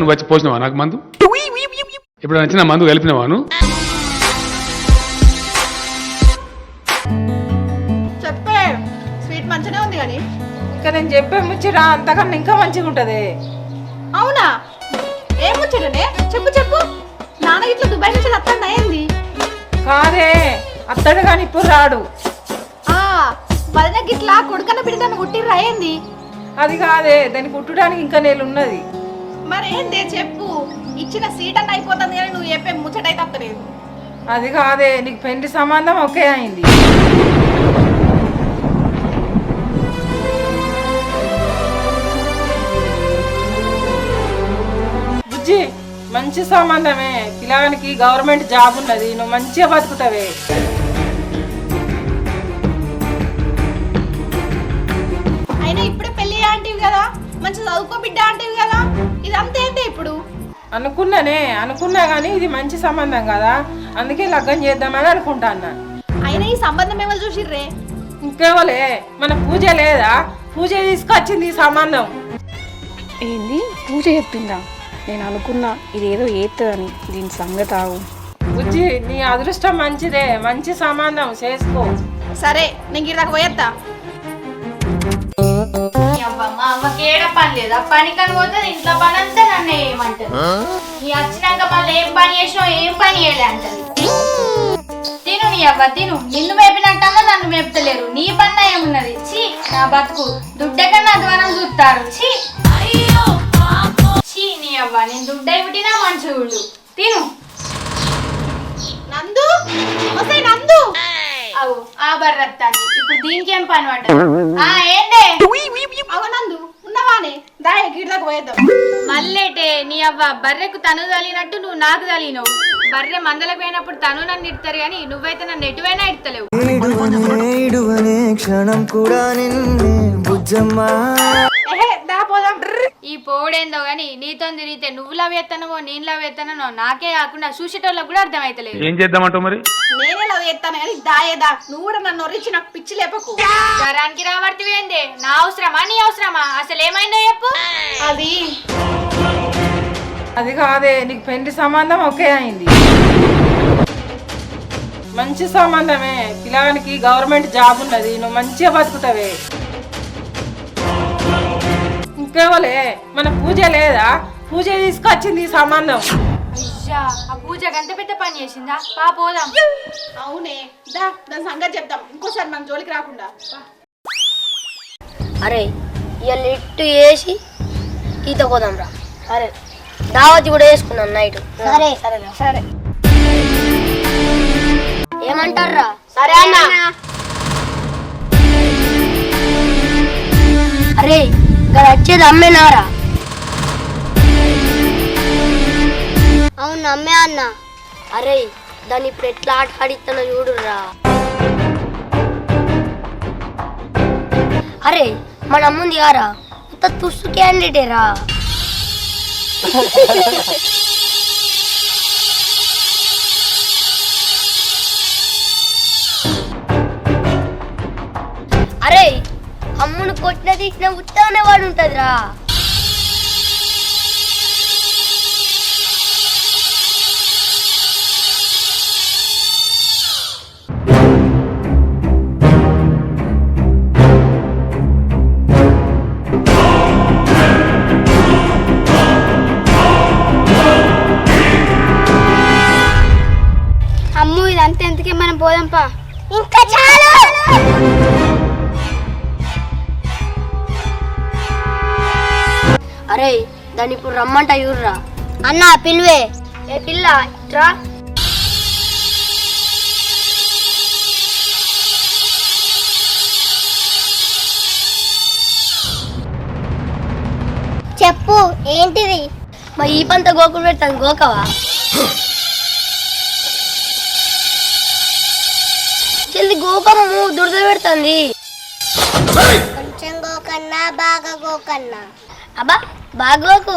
నువ్వు వచ్చి పోసినావా? నాకు మందు? ఇప్పుడు నచ్చిన మందు కలిపినవాను చెప్పే. స్వీట్ మంచిగానే ఉంది కానీ. ఇంకా నేను చెప్పే ముచ్చిరా అంతకన్నా ఇంకా మంచిగా ఉంటది అవునా? ఏం ముచ్చటనే చెప్పు చెప్పు. నాన్న ఇట్లా దుబాయ్ నుంచి వస్తాను అయింది కాదే అత్తడు కానీ ఇప్పుడు రాడు. ఆ వదిన గిట్లా కొడుకన్న బిడ్డను పుట్టిర్రు అయింది అది కాదే దాన్ని కుట్టడానికి ఇంకా నేను ఉన్నది. మరి ఏందే చెప్పు? ఇచ్చిన సీట్ అన్న అయిపోతుంది కానీ నువ్వు చెప్పే ముచ్చటైతే అత్తలేదు. అది కాదే నీకు పెళ్ళి సంబంధం ఒకే అయింది. బుజ్జి మంచి సంబంధమే. పిల్లగానికి గవర్నమెంట్ జాబ్ ఉన్నది నువ్వు మంచిగా బతుకుతావే. అయినా ఇప్పుడే పెళ్ళి అంటివి కదా మంచి చదువుకో బిడ్డ అంటివి కదా ఇదంతా ఏంటి ఇప్పుడు? అనుకున్నానే అనుకున్నా కానీ ఇది మంచి సంబంధం కదా అందుకే లగ్గం చేద్దామని అనుకుంటాన్నా అయినా ఈ సంబంధం ఏమో చూసిర్రే? ఇంకేవలే మన పూజ లేదా? పూజ తీసుకొచ్చింది ఈ సంబంధం. ఏంది? పూజ చెప్పిందా? నేను అనుకున్నా ఇదేదో ఏత్తదని దీని సంగతి ఆగు. బుజ్జి నీ అదృష్టం మంచిదే. మంచి సంబంధం చేసుకో. సరే నేను గిరిదాకా పోయేస్తా మా అమ్మకి ఏడ పని లేదా. పని కని పోతుంది ఇంట్లో పని అంతా నన్ను ఏమంటది. నీ వచ్చినాక మళ్ళీ ఏం పని చేసినావు ఏం పని చేయలే అంటది. తిను నీ అవ్వ తిను. నిన్ను మేపినట్టన్నా నన్ను మేపుతలేరు. నీ పన్న ఏమున్నది? ఛీ నా బతుకు. దుడ్డ కన్నా అధ్వానం చూస్తారు. ఛీ. నీ అవ్వ నేను దుడ్డై పుట్టినా మంచిగుండు తిను. నందు? నందు! అవు ఆ బర్రత్తాంది ఇప్పుడు దీనికి ఏం పని పడ్డది ఆ ఏందే? అవు నందు ఉన్నవానే. దాయ గిరిదాకా పోయేద్దాం. మల్లేటే నీ అవ్వ బర్రెకు తను తలినట్టు నువ్వు నాకు తలినవు. బర్రె మందలకు పోయినప్పుడు తను నన్ను ఇడతారు కానీ నువ్వైతే నన్ను ఎటువైనా ఇడతలేవు. క్షణం కూడా నిన్నే ఈ పోడేందో గాని నీతో తిరిగితే నువ్వు లవ్ ఎత్తనవో నేను లవ్ ఎత్తనో నాకే కాకుండా చూసేటోళ్ళకి కూడా అర్థమైతలేదు. ఏం చేద్దామంటావు మరి? నేనే లవ్ చేస్తాను కానీ దాయేదా నువ్వు కూడా నన్ను ఒరించి నాకు పిచ్చి లేపకు. జ్వరానికి రాబడితే నా అవసరమా నీ అవసరమా? అసలు ఏమైందో చెప్పు. అది. అది కాదే నీకు పెళ్ళి సంబంధం ఒకే అయింది. మంచి సంబంధమే. పిల్లగానికి గవర్నమెంట్ జాబ్ ఉన్నది నువ్వు మంచిగా బతుకుతావే. ఇంకేవలే మన పూజ లేదా? పూజ తీసుకొచ్చింది ఈ సంబంధం. అయ్యా ఆ పూజ గంట పెద్ద పని చేసిందా? పా పోదాం. అవునే దా దాని సంగతి చెప్తాం ఇంకోసారి మన జోలికి రాకుండా. అరే ఇవాళ ఇట్టు వేసి ఈత పోదాం రా. సరే. దావతి కూడా వేసుకున్నాం నైట్. సరే. సరే సరే. ఏమంటారా సరే అన్న. అరే ఇక్కడ వచ్చేది అమ్మేనారా అవును అమ్మే అన్న. అరే దాన్ని ఇప్పుడు ఎట్లా ఆట ఆడిస్తానో చూడురా అరే మన అమ్ముంది కారా అంత తుస్సు క్యాండిడేరా అరే అమ్మును కొట్టిన తీసిన ఉత్తగానే వాడు ఉంటదిరా రమ్మంట చూడరా. అన్న పిలువే. ఏ పిల్ల ఇట్రా? చెప్పు ఏంటిది? మా ఈ పంత గోకులు పెడతాను గోకవా? చెల్లి గోకమ్ము దురద పెడుతుంది. కొంచెం గోకన్నా బాగా గోకన్నా. అబ్బా బాగోకు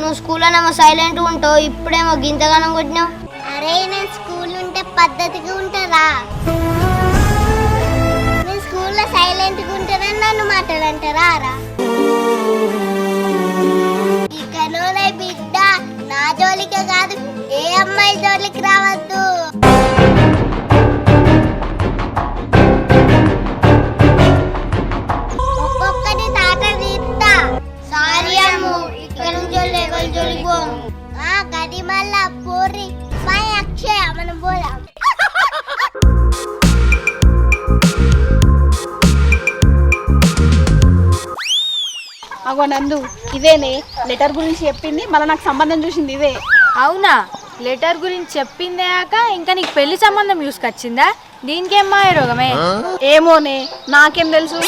నువ్వు స్కూల్లోనేమో సైలెంట్ ఉంటావు. ఇప్పుడేమో గింతగానం కొట్టినావు. అరే నేను స్కూల్ ఉంటే పద్ధతిగా ఉంటారా నేను స్కూల్లో సైలెంట్గా ఉంటానని నన్ను మాట్లాడంటారా? రా. బిడ్డ నా జోలికే కాదు ఏ అమ్మాయి జోలికి రావద్దు. ఒక్కొక్కటి తాట తీస్తా. సారీ అమ్ము. ఇక్కడ నుంచి ఎవరి జోలికి పోము ఆ గది మళ్ళా పోరి పై అక్షయ మనం పోదాం. అగో నందు ఇదేనే లెటర్ గురించి చెప్పింది మళ్ళీ నాకు సంబంధం చూసింది ఇదే. అవునా? లెటర్ గురించి చెప్పిందాక ఇంకా నీకు పెళ్ళి సంబంధం చూసుకొచ్చిందా? దీనికేం మాయ రోగమే? ఏమోనే నాకేం తెలుసు?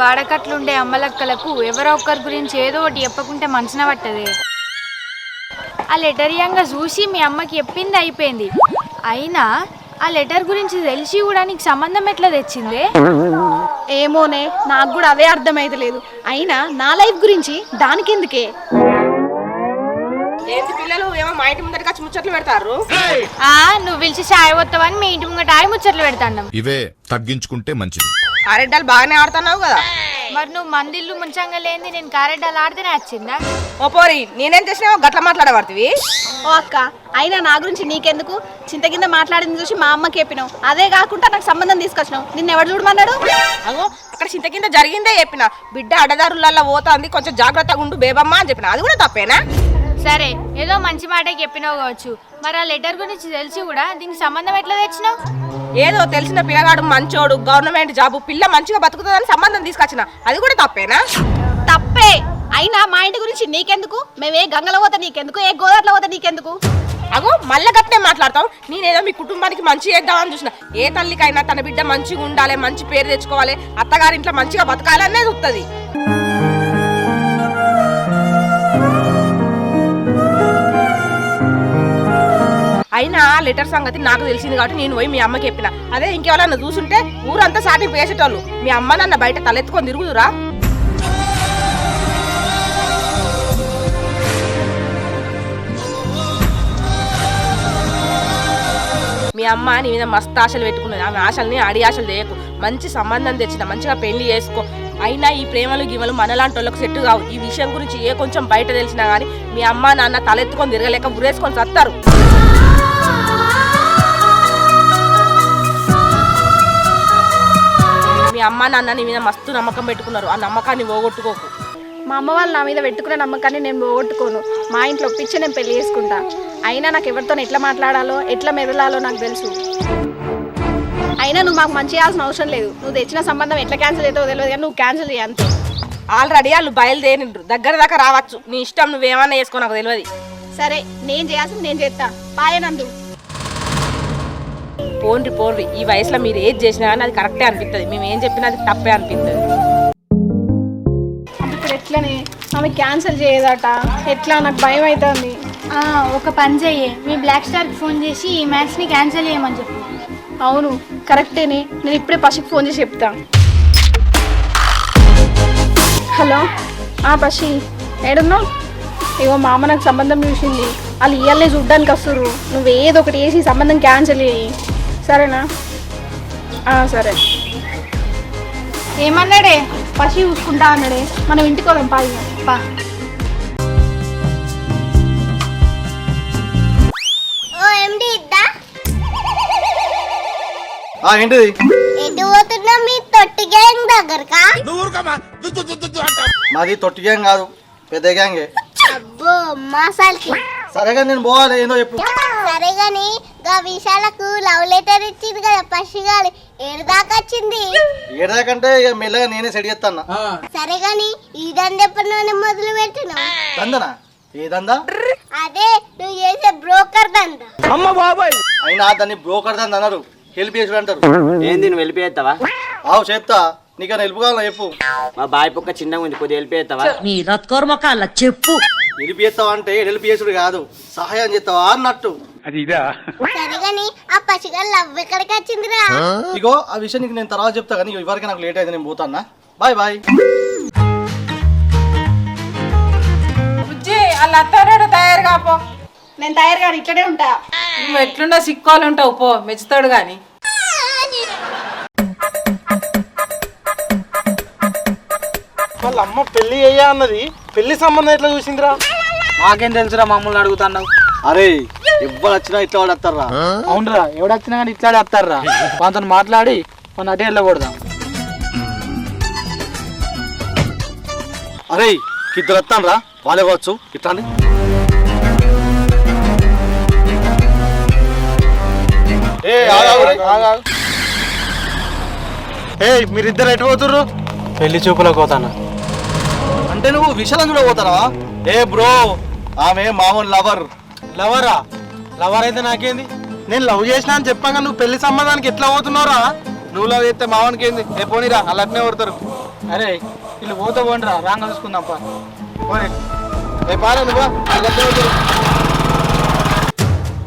వాడకట్లుండే అమ్మలక్కలకు ఎవరో ఒక్కరి గురించి ఏదో ఒకటి చెప్పకుంటే మనసున పట్టదే. ఆ లెటర్ ఇయంగా చూసి మీ అమ్మకి చెప్పింది అయిపోయింది. అయినా ఆ లెటర్ గురించి తెలిసి కూడా నీకు సంబంధం ఎట్లా తెచ్చిందే? ఏమోనే నాకు కూడా అదే అర్థమైతలేదు అయినా నా లైఫ్ గురించి దానికెందుకే? ఏంటి పిల్లలు ఏమో మా ఇంటి ముందరికి వచ్చి ముచ్చట్లు పెడతారు? ఆ నువ్వు పిలిచి చాయ్ వస్తావని మీ ఇంటి ముంగట ఆయి ముచ్చట్లు పెడతాను ఇవే తగ్గించుకుంటే మంచిది. ఆరెడ్డాలు బాగానే ఆడుతున్నావు కదా. మరి నువ్వు మందిల్లు ముంచంగా లేని నేను కారెడ్డాలు ఆడితేనే వచ్చిందా? ఓ పోరి నేనేం చేసినావో గట్ల మాట్లాడబడుతుంది ఓ అక్క అయినా నా గురించి నీకెందుకు? చింత కింద మాట్లాడింది చూసి మా అమ్మకి చెప్పినావు. అదే కాకుండా నాకు సంబంధం తీసుకొచ్చినావు. నిన్ను ఎవరు చూడమన్నాడు? అగో అక్కడ చింత కింద జరిగిందే చెప్పిన. బిడ్డ అడదారులలో పోతుంది కొంచెం జాగ్రత్తగా ఉండు బేబమ్మ అని చెప్పిన. అది కూడా తప్పేనా? సరే ఏదో మంచి మాట చెప్పినావు కావచ్చు. మరి ఆ లెటర్ గురించి తెలిసి కూడా దీనికి సంబంధం ఎట్లా తెచ్చినావు? ఏదో తెలిసిన పిల్లగాడు మంచోడు గవర్నమెంట్ జాబు పిల్ల మంచిగా బతుకుతుందని సంబంధం తీసుకొచ్చిన. అది కూడా తప్పేనా? తప్పే. అయినా మా ఇంటి గురించి నీకెందుకు? మేమే గంగలో పోతే నీకెందుకు? ఏ గోదావరిలో పోతే నీకెందుకు? అగో మళ్ళా గట్టే మాట్లాడతాం నేనేదో మీ కుటుంబానికి మంచి చేద్దామని చూసిన. ఏ తల్లికైనా తన బిడ్డ మంచిగా ఉండాలి మంచి పేరు తెచ్చుకోవాలి అత్తగారింట్లో మంచిగా బతకాలి అనేది అయినా లెటర్ సంగతి నాకు తెలిసింది కాబట్టి నేను పోయి మీ అమ్మకి చెప్పిన. అదే ఇంకెవరన్నా చూసుంటే ఊరంతా సాటి పేసేటోళ్ళు. మీ అమ్మ నన్న బయట తలెత్తుకొని తిరుగుదురా. మీ అమ్మ నీ మీద మస్తు ఆశలు పెట్టుకున్నది. ఆమె ఆశల్ని అడి ఆశలు చేయకు. మంచి సంబంధం తెచ్చిన మంచిగా పెళ్ళి చేసుకో. అయినా ఈ ప్రేమలు గివలు మనలాంటి వాళ్ళకి సెట్ కావు. ఈ విషయం గురించి ఏ కొంచెం బయట తెలిసినా కానీ మీ అమ్మ నాన్న తలెత్తుకొని తిరగలేక ఉరేసుకొని చస్తారు అమ్మ నాన్న నీ మీద మస్తు నమ్మకం పెట్టుకున్నారు. ఆ నమ్మకాన్ని పోగొట్టుకోకు. మా అమ్మ వాళ్ళు నా మీద పెట్టుకునే నమ్మకాన్ని నేను పోగొట్టుకోను. మా ఇంట్లో ఒప్పించి నేను పెళ్ళి చేసుకుంటా. అయినా నాకు ఎవరితో ఎట్లా మాట్లాడాలో ఎట్లా మెదలాలో నాకు తెలుసు. అయినా నువ్వు మాకు మంచి చేయాల్సిన అవసరం లేదు. నువ్వు తెచ్చిన సంబంధం ఎట్లా క్యాన్సిల్ అవుతుందో తెలియదు కానీ నువ్వు క్యాన్సిల్ చేయ అంతే. ఆల్రెడీ వాళ్ళు బయలుదేరిండ్రు. దగ్గర దాకా రావచ్చు. నీ ఇష్టం నువ్వేమన్నా చేసుకో నాకు తెలియదు. సరే నేను చేయాల్సింది నేను చేస్తా. పాయనందు పోండ్రి పోండ్రి ఈ వయసులో మీరు ఏది చేసినా కానీ అది కరెక్టే అనిపిస్తుంది మేము ఏం చెప్పినా అది తప్పే అనిపిస్తుంది ఇప్పుడు ఎట్లనే? ఆమె క్యాన్సిల్ చేయదట. ఎట్లా? నాకు భయం అవుతుంది ఆ, ఒక పని చెయ్యి. మీ బ్లాక్ స్టార్కి ఫోన్ చేసి ఈ మ్యాచ్ని క్యాన్సిల్ చేయమని చెప్పు. అవును కరెక్టేనే. నేను ఇప్పుడే పసికి ఫోన్ చేసి చెప్తా. హలో? ఆ పసి ఏడున్నావు? ఇగో మా అమ్మ నాకు సంబంధం చూసింది. వాళ్ళు ఇయ్యాలనే చూడ్డానికి వస్తుర్రు. నువ్వు ఏదో ఒకటి వేసి సంబంధం క్యాన్సిల్ చేయి. సరేనా? ఆ, సరే. ఏమన్నాడే? పసి చూసుకుంటా అన్నాడే. మనం ఇంటికి వదాం పాయి పా. ఓ ఎండి ఇద్దా? ఆ ఏంటిది? ఎటు పోతున్నా మీ తొట్టి గ్యాంగ్ దగ్గరకా? మాది తొట్టి గ్యాంగ్ కాదు పెద్ద గ్యాంగే. అబ్బో సరేగా నేను పోవాలి ఏందో చెప్పు. సరే గాని గా విశాలకు లవ్ లెటర్ ఇచ్చింది కదా పసిగాడు ఏడు దాకా వచ్చింది? ఏడాకంటే ఇక మెల్లగా నేనే సెట్ చేస్తాను సరే గాని ఈ దండెప్పటి మొదలు పెట్టినావు? దందనా? ఏ దందా? అదే నువ్వు చేసే బ్రోకర్ దండ అయినా దాన్ని బ్రోకర్ దంద అన్నారు. హెల్ప్ చేసుడు అంటారు. ఏంది నువ్వు వెళ్ళిపోయేస్తావా ఆవు చెప్తా నీకన్నా హెల్ప్ కావాలా చెప్పు. మా బాయ్ పొక్క చిన్నగా ఉంది కొద్దిగా వెళ్ళిపోయేస్తావా హెల్ప్ చేస్తావా అంటే హెల్ప్ చేసుడు కాదు. సహాయం చేస్తావా అన్నట్టు. అది ఇదా సరే గాని ఆ పసిగాడు లవ్ ఎక్కడికి వచ్చిందిరా? ఇగో ఆ విషయం నీకు నేను తర్వాత చెప్తా కానీ ఇవరికి నాకు లేట్ అయింది నేను పోతాన్నా. Bye bye. బుజ్జి వాళ్ళ అత్తారేడు తయారు కాపో నేను తయారు కానీ ఇట్లనే ఉంటా. నువ్వు ఎట్లున్నా సిక్కోలు ఉంటావు పో మెచ్చుతాడు గాని. వాళ్ళ అమ్మ పెళ్ళి అయ్యా అన్నది పెళ్ళి సంబంధం ఎట్లా చూసిందిరా? మాకేం తెలుసురా మమ్మల్ని అడుగుతున్నావు? అరే ఎవ్వరు వచ్చినా ఇట్లా వాడతారా అవునరా ఎవడొచ్చినా కానీ ఇట్లాడే వస్తారా వాళ్ళతో మాట్లాడి మన అటే వెళ్ళకూడదాం అరే ఇద్దరు వస్తాను రా వాళ్ళే కావచ్చు ఇట్లా. ఏ మీరిద్దరు ఎటు పోతుర్రు? పెళ్ళి చూపులకు పోతాను? అంటే నువ్వు విశాలం కూడా పోతారా ఏ బ్రో ఆమె మామూలు లవర్. లవరా? లవర్ అయితే నాకేంది? నేను లవ్ చేసినా అని చెప్పాక నువ్వు పెళ్ళి సంబంధానికి ఎట్లా పోతున్నావురా? నువ్వు లవ్ చేస్తే మావానికి ఏంది ఏ పోనీరా అలానే కొడతారు. అరే వీళ్ళు పోతే పోండిరా రాంగ చూసుకుందాం పా. పోనీ. ఏ పారా నువ్వు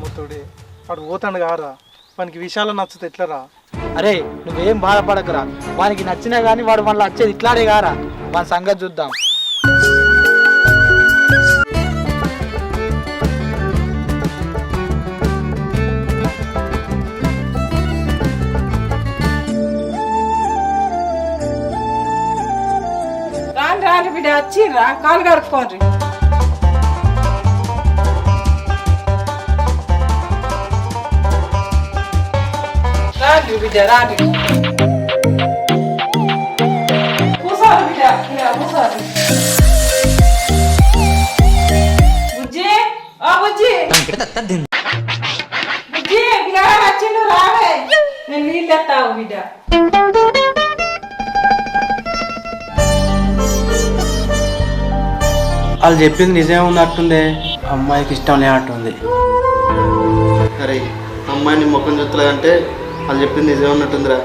ముత్తుడి వాడు పోతాడు కారా వానికి విషయాలు నచ్చితే ఎట్లరా? అరే నువ్వేం బాధపడకురా. వానికి నచ్చినా కానీ వాడు మనలో వచ్చేది ఇట్లాడే కారా వాని సంగతి చూద్దాం. రాని రాని బిడ్డ వచ్చిర్రా కాలు కడుక్కోండి రాండి బిడ్డ రాండి కూర్చోండి బిడ్డ ఇలా కూర్చోండి బుజ్జి ఆ బుజ్జి బుజ్జి పిల్లగా వచ్చిండు వాళ్ళు చెప్పింది నిజమే ఉన్నట్టుందే. అమ్మాయికి ఇష్టం లేనట్టుంది. అరే అమ్మాయిని ముఖం చూస్తలేదంటే వాళ్ళు చెప్పింది నిజమే ఉన్నట్టుందిరా.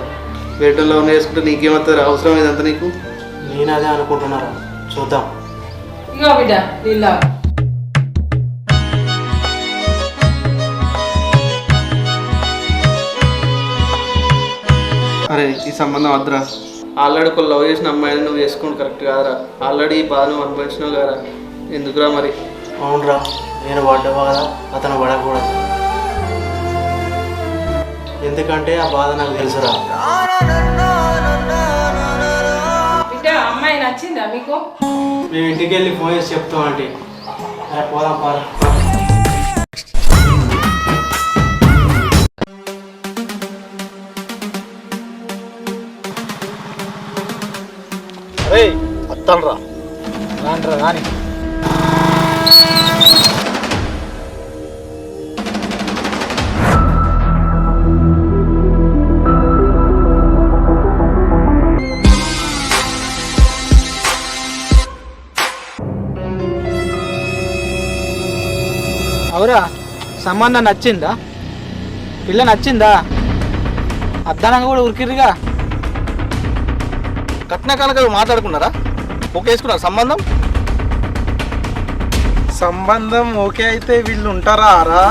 వేటంలో ఉన్న వేసుకుంటే నీకేమవుతారా అవసరం ఇదంతా నీకు? నేను అదే అనుకుంటున్నారా? చూద్దాం. ఇగో బిడ్డ నీళ్ళ అరే ఈ సంబంధం వద్దురా. ఆల్రెడీ ఒక లవ్ చేసిన అమ్మాయిని నువ్వు చేసుకోండి కరెక్ట్ కాదురా. ఆల్రెడీ ఈ బాధ నువ్వు అనుభవించినావు కదరా ఎందుకురా మరి? అవునరా నేను పడ్డవా కదా అతను పడకూడదు. ఎందుకంటే ఆ బాధ నాకు తెలుసురా. బిడ్డ అమ్మాయి నచ్చిందా మీకు? మేము ఇంటికి వెళ్ళి ఫోన్ చేసి చెప్తాం అంటే అరే పోదాం పారా. అరే వస్తాను రా రాండ్రా రాని. అవురా సంబంధం నచ్చిందా? పిల్ల నచ్చిందా? అద్దానంగా కూడా ఉరికిర్రిగా? కట్న కనుక మాట్లాడుకున్నారా? ఓకే సంబంధం? సంబంధం ఓకే అయితే వీళ్ళు ఉంటారా రా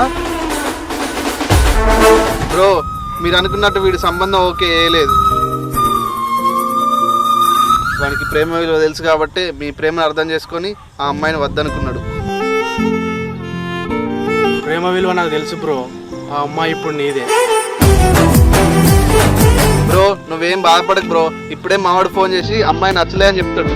బ్రో మీరు అనుకున్నట్టు వీడి సంబంధం ఓకే వేయలేదు వానికి ప్రేమ విలువ తెలుసు కాబట్టి మీ ప్రేమను అర్థం చేసుకొని ఆ అమ్మాయిని వద్దనుకున్నాడు. ప్రేమ విలువ నాకు తెలుసు బ్రో. ఆ అమ్మాయి ఇప్పుడు నీదే. బ్రో నువ్వేం బాధపడకు బ్రో. ఇప్పుడే మావాడు ఫోన్ చేసి అమ్మాయి నచ్చలే అని చెప్తాడు.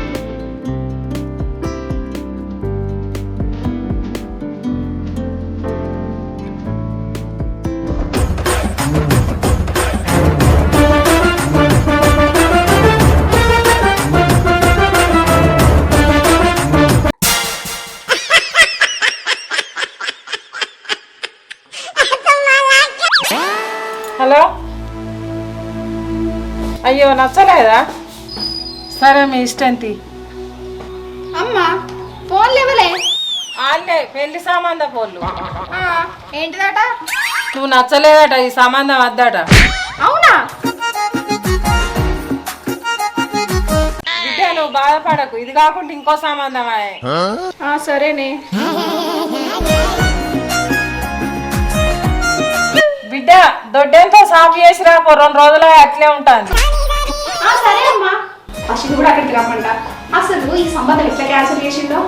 సరే మీ ఇష్టం తీ. అమ్మా ఫోన్ లేవలే. వాళ్ళే పెళ్ళి పోళ్ళు ఆ, ఏంటిదట? నువ్వు నచ్చలేదట ఈ సంబంధం వద్దట. అవునా? బిడ్డ నువ్వు బాధపడకు. ఇది కాకుండా ఇంకో సంబంధం ఆయే. ఆ, సరేనే. బిడ్డ దొడ్డెంతో సాఫ్ చేసి రాపో రెండు రోజులు అట్లే సరే. పసిని కూడా అక్కడికి రమ్మంట. అసలు ఈ సంబంధం ఎట్లా క్యాన్సిల్ చేసిందో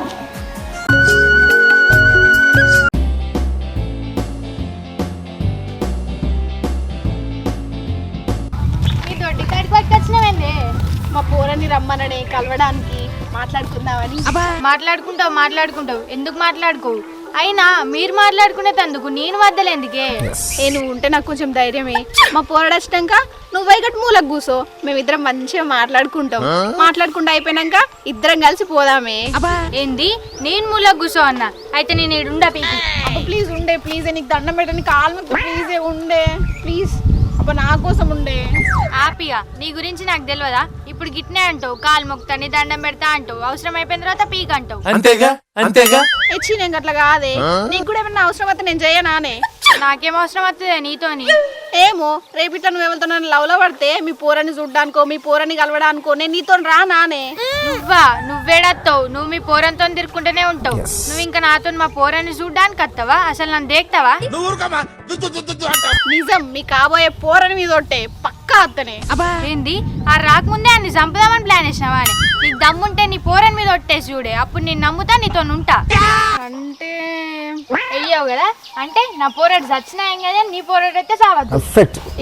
మా రమ్మనని కలవడానికి మాట్లాడుకుందామని. మాట్లాడుకుంటావు మాట్లాడుకుంటావు. ఎందుకు మాట్లాడుకోవు? అయినా మీరు మాట్లాడుకునేటందుకు నేను మధ్యలో ఎందుకే ఏ నువ్వు ఉంటే నాకు కొంచెం ధైర్యమే. మా పోరాడు వచ్చినాక నువ్వు వైగట్ మూలకు కూసో. మేమిద్దరం మంచిగా మాట్లాడుకుంటాం. మాట్లాడుకుంటూ అయిపోయినాక ఇద్దరం కలిసి పోదామే. ఏంది? నేను మూల కూసో అన్న. అయితే నేను పీకి. ప్లీజ్ ఉండే ప్లీజ్ నీకు దండం పెట్టని కాలు ప్లీజ్ ఉండే. ప్లీజ్ అబ్బా నా కోసం ఉండే. ఆపిగా నీ గురించి నాకు తెలియదా ఇప్పుడు గిట్నే అంటావు. కాలు మొక్కుతాని దండం పెడతా అంటావు. అవసరం అయిపోయిన తర్వాత పీక్ అంటావు అంతేగా? అంతేగా? ఇచ్చి నేను అట్లా కాదే. నీకు కూడా ఏమన్నా అవసరం అయితే నేను చేయనానే నాకేం అవసరం వస్తుంది నీతోని. ఏమో రేపు ఇట్లా నువ్వు ఎవరితో లవ్లో పడితే మీ పోరని చూడ్డానికో మీ పోరని కలవడానికో నేను నీతో రా నానే నువ్వా? నువ్వేడత్తావు. నువ్వు మీ పోరంతో తిరుక్కుంటూనే ఉంటావు. నువ్వు ఇంకా నాతో మా పోరాన్ని చూడ్డానికి వస్తావా అసలు నన్ను దేక్తావా? నిజం మీ కాబోయే పోరని మీద ఒట్టే. పక్కా అత్తనే ఏంది? ఆ రాకముందే అన్ని చంపుదామని ప్లాన్ వేసినావా అని. నీకు దమ్ముంటే నీ పోరని మీద ఒట్టేసి చూడే. అప్పుడు నేను నమ్ముతా నీతో ఉంటా అంటే వెయ్యావు కదా? అంటే నా పోరాడు చచ్చినా ఏం కదా నీ పోరాడు అయితే సావద్దు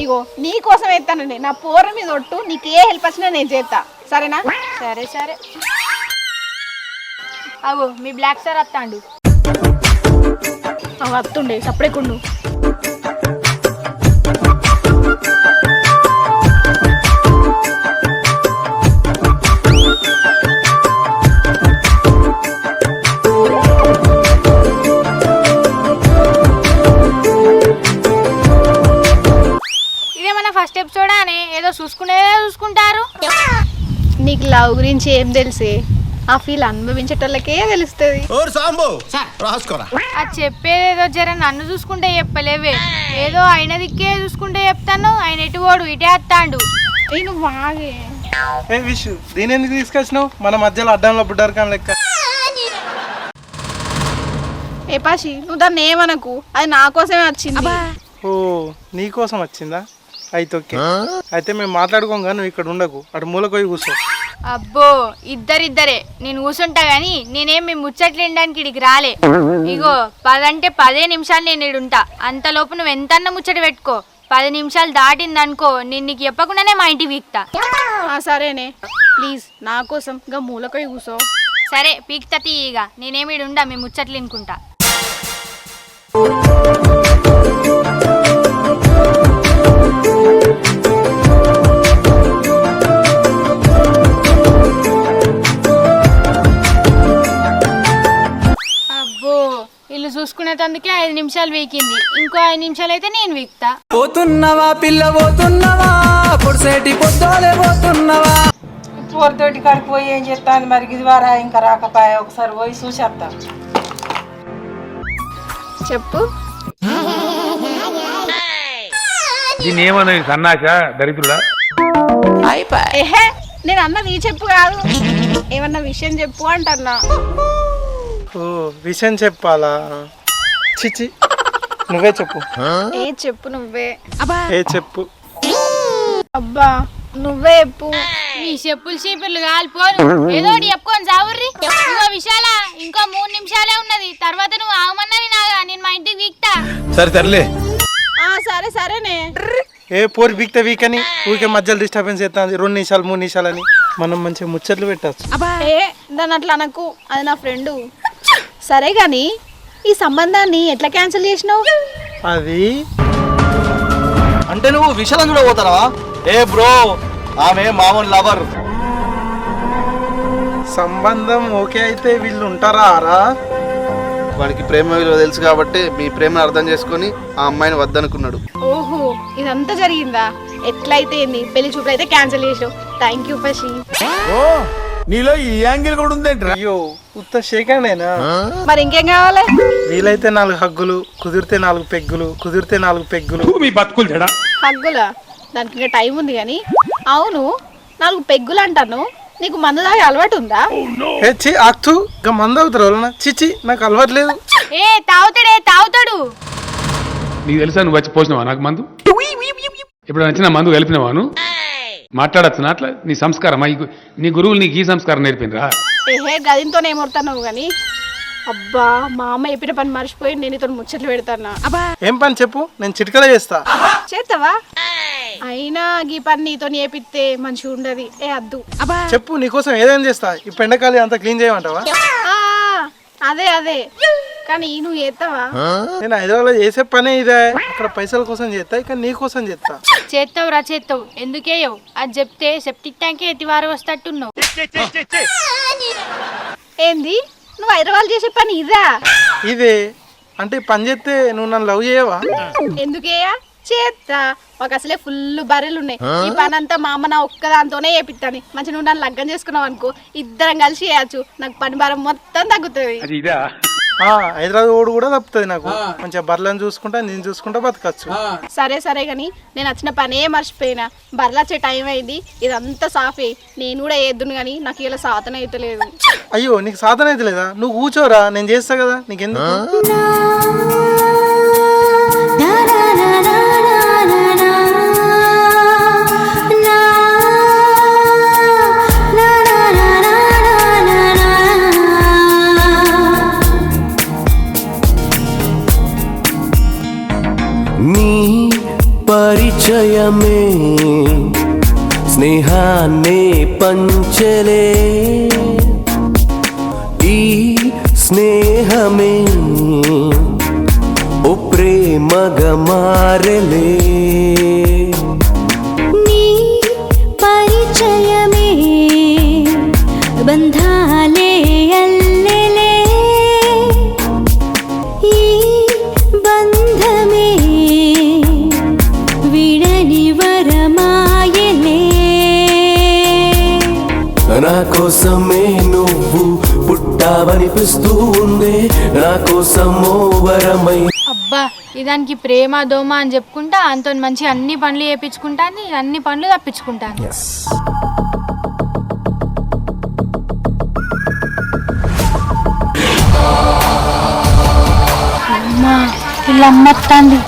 ఇగో నీ కోసం ఎత్తానండి నా పోర మీద ఒట్టు నీకు ఏ హెల్ప్ వచ్చినా నేను చేస్తా. సరేనా? సరే సరే. అవు మీ బ్లాక్ సార్ వస్తాండు. అవి వస్తుండే సప్పుడేకుండు తెలిసే. ఆ ఫీల్ అనుభవించేటోళ్ళకే తెలుస్తుంది. అది చెప్పేదేదో జర నన్ను చూసుకుంటే చెప్పలేవే. ఏదో ఆయన దిక్కే చూసుకుంటే చెప్తాను ఆయన ఎటు పోడు ఇటే వస్తాండు నేను బాగే ఏ విష్ దీని ఎందుకు తీసుకొచ్చినావు? మన మధ్యలో అడ్డంలో బుడ్డారు కానీ లెక్క. ఏ పాషి నువ్వు దాన్ని ఏమనకు? అది నా కోసమే వచ్చింది. ఓ నీ కోసం వచ్చిందా? అయితే ఓకే. అయితే మేము మాట్లాడుకోం కానీ నువ్వు ఇక్కడ ఉండకు. అటు మూలకు పోయి కూర్చో. అబ్బో ఇద్దరిద్దరే. నేను కూర్చుంటా గాని నేనేం మీ ముచ్చట్లు వినడానికి ఇడికి రాలే. ఇగో పదంటే పదే నిమిషాలు నేను ఇడుంటా అంతలోపు నువ్వు ఎంతన్న ముచ్చట పెట్టుకో. పది నిమిషాలు దాటిందనుకో నేను నీకు చెప్పకుండానే మా ఇంటికి వీక్తా ఆ, సరేనే. ప్లీజ్ నా కోసం ఇంకా మూలకోయి కూసో. సరే పీక్తా తీయగా. నేనేమి ఈడుండా మీ ముచ్చట్లు వినుకుంటా. చూసుకునేటందుకే ఐదు నిమిషాలు వీకింది. ఇంకో ఐదు నిమిషాలు అయితే నేను వీక్తా. పోతున్నవా పిల్ల పోతున్నవా? పొడిసేటి పొద్దులే పోతున్నవా? తోటి కాడికి పోయి ఏం చేస్తాను మరి? ఇది వారా ఇంకా రాకపోయా. ఒకసారి పోయి చూసేస్తా చెప్పు. దీన్ని ఏమన్నా దరిద్రుడా? ఏహే నేను అన్నది చెప్పు కాదు. ఏమన్నా విషయం చెప్పు అంటన్నా. ఓ విషయం చెప్పాలా? చిచి నువ్వే చెప్పు. ఏ చెప్పు నువ్వే. ఏ చెప్పు? అబ్బా నువ్వే చెప్పు. మీ చెప్పులు చీపుర్లు కాలిపోను. ఏదో ఒకటి చెప్పుకొని చావుర్రి ఇంకో విశాల ఇంకో మూడు నిమిషాలే ఉన్నది. తర్వాత నువ్వు ఆగమన్నది నాగా. నేను మా ఇంటికి వీక్తా. సరే సర్లే. ఆ సరే సరేనే. ఏ పోరి వీక్తే వీక్ అని ఊరికే మధ్యలో డిస్టర్బెన్స్ చేస్తుంది. రెండు నిమిషాలు మూడు నిమిషాలు అని మనం మంచిగా ముచ్చట్లు పెట్టచ్చు. ఏ దాని అట్లా అనకు. అది నా ఫ్రెండు సరే గాని ఈ సంబంధాన్ని ఎట్లా క్యాన్సిల్ చేసినావు? అది? అంటే నువ్వు విషయం చూడబోతారా ఏ బ్రో ఆమె మామూలు లవర్. సంబంధం ఓకే అయితే వీళ్ళు ఉంటారా రా వానికి ప్రేమ విలువ తెలుసు కాబట్టి మీ ప్రేమను అర్థం చేసుకొని ఆ అమ్మాయిని వద్దనుకున్నాడు. ఓహో ఇదంతా జరిగిందా? ఎట్లయితే ఏంది? పెళ్ళి చూపులు అయితే క్యాన్సిల్ చేసావు థ్యాంక్ యూ ఫషి ఓ నీలో ఈ యాంగిల్ కూడా ఉందేంట్రా? అయ్యో ఉత్త షేకానేనా మరి ఇంకేం కావాలి? వీలైతే నాలుగు హగ్గులు కుదిరితే నాలుగు పెగ్గులు కుదిరితే నాలుగు పెగ్గులు. మీ బతుకులు చెడా? హగ్గులా? దానికి ఇంకా టైం ఉంది కానీ. అవును నాలుగు పెగ్గులు అంటాను. నీకు మందు తాగే అలవాటు ఉందా? ఏ చి అక్తు ఇంకా మంద అవుతారు చిచి నాకు అలవాట్లేదు ఏ తాగుతాడే తాగుతాడు. నీకు తెలుసా నువ్వు వచ్చి పోసినావా నాకు మందు? ఇప్పుడు నచ్చిన మందు కలిపినవాను మాట్లాడచ్చు అట్లా నీ సంస్కారం నీ గురువులు నీకు ఈ సంస్కారం నేర్పినరా? ఏహే గదింతోనే ఏమవుతున్నావు కానీ అబ్బా మా అమ్మ చెప్పిన పని మర్చిపోయి నేను ఇతను ముచ్చట్లు పెడతానా ఏం పని చెప్పు? నేను చిటికలో చేస్తా. చేస్తావా? అయినా గీ పని నీతో చేపిస్తే మంచిగా ఉండదు ఏ అద్దు. చెప్పు నీకోసం ఏదైనా చేస్తా? ఈ పెండకాలి అంతా క్లీన్ చేయమంటావా? ఆ, అదే అదే. కానీ నువ్వు చేస్తావా? నేను హైదరాబాద్లో చేసే పనే ఇదే. ఇక్కడ పైసల కోసం చేస్తా ఇక్కడ నీ కోసం చేస్తా. చేస్తావు. రా చేస్తావు ఎందుకేయవు అది చెప్తే సెప్టిక్ ట్యాంకే ఎత్తివారు వస్తట్టున్నావు. ఏంది? నువ్వు హైదరాబాద్ చేసే పని ఇదా? ఇదే. అంటే ఈ పని చేస్తే నువ్వు నన్ను లవ్ చేయవా? ఎందుకేయా చేస్తా ఒక అసలే ఫుల్ బర్రెలు ఉన్నాయి. ఈ పని అంతా మా అమ్మ నా ఒక్కదాంతోనే చేపిస్తాను మంచి నువ్వు నన్ను లగ్గం చేసుకున్నావు అనుకో ఇద్దరం కలిసి చేయొచ్చు. నాకు పని భారం మొత్తం తగ్గుతుంది. ఆ, హైదరాబాద్ ఓడు కూడా తప్పుతుంది నాకు. మంచిగా బర్రెలను చూసుకుంటా నేను చూసుకుంటా బతకచ్చు. సరే సరే కానీ నేను వచ్చిన పనే మర్చిపోయినా. బర్రెలు వచ్చే టైం అయింది. ఇదంతా సాఫే. నేను కూడా వేద్దును కానీ నాకు ఇలా సాధన అయితే లేదు అయ్యో నీకు సాధన అయితే లేదా నువ్వు కూర్చోరా నేను చేస్తా కదా. నీకెందుకు? పరిచయమే స్నేహాన్ని పంచలే. ఈ స్నేహమే ఓ ప్రేమగా మారలే. పుట్టావనిపిస్తూ ఉందే. నా అబ్బా ఇదానికి ప్రేమ దోమ అని చెప్పుకుంటా అంతో మంచి అన్ని పనులు చేయించుకుంటాను అన్ని పనులు తప్పించుకుంటాను అమ్మా ఇలా అమ్మత్తాంది.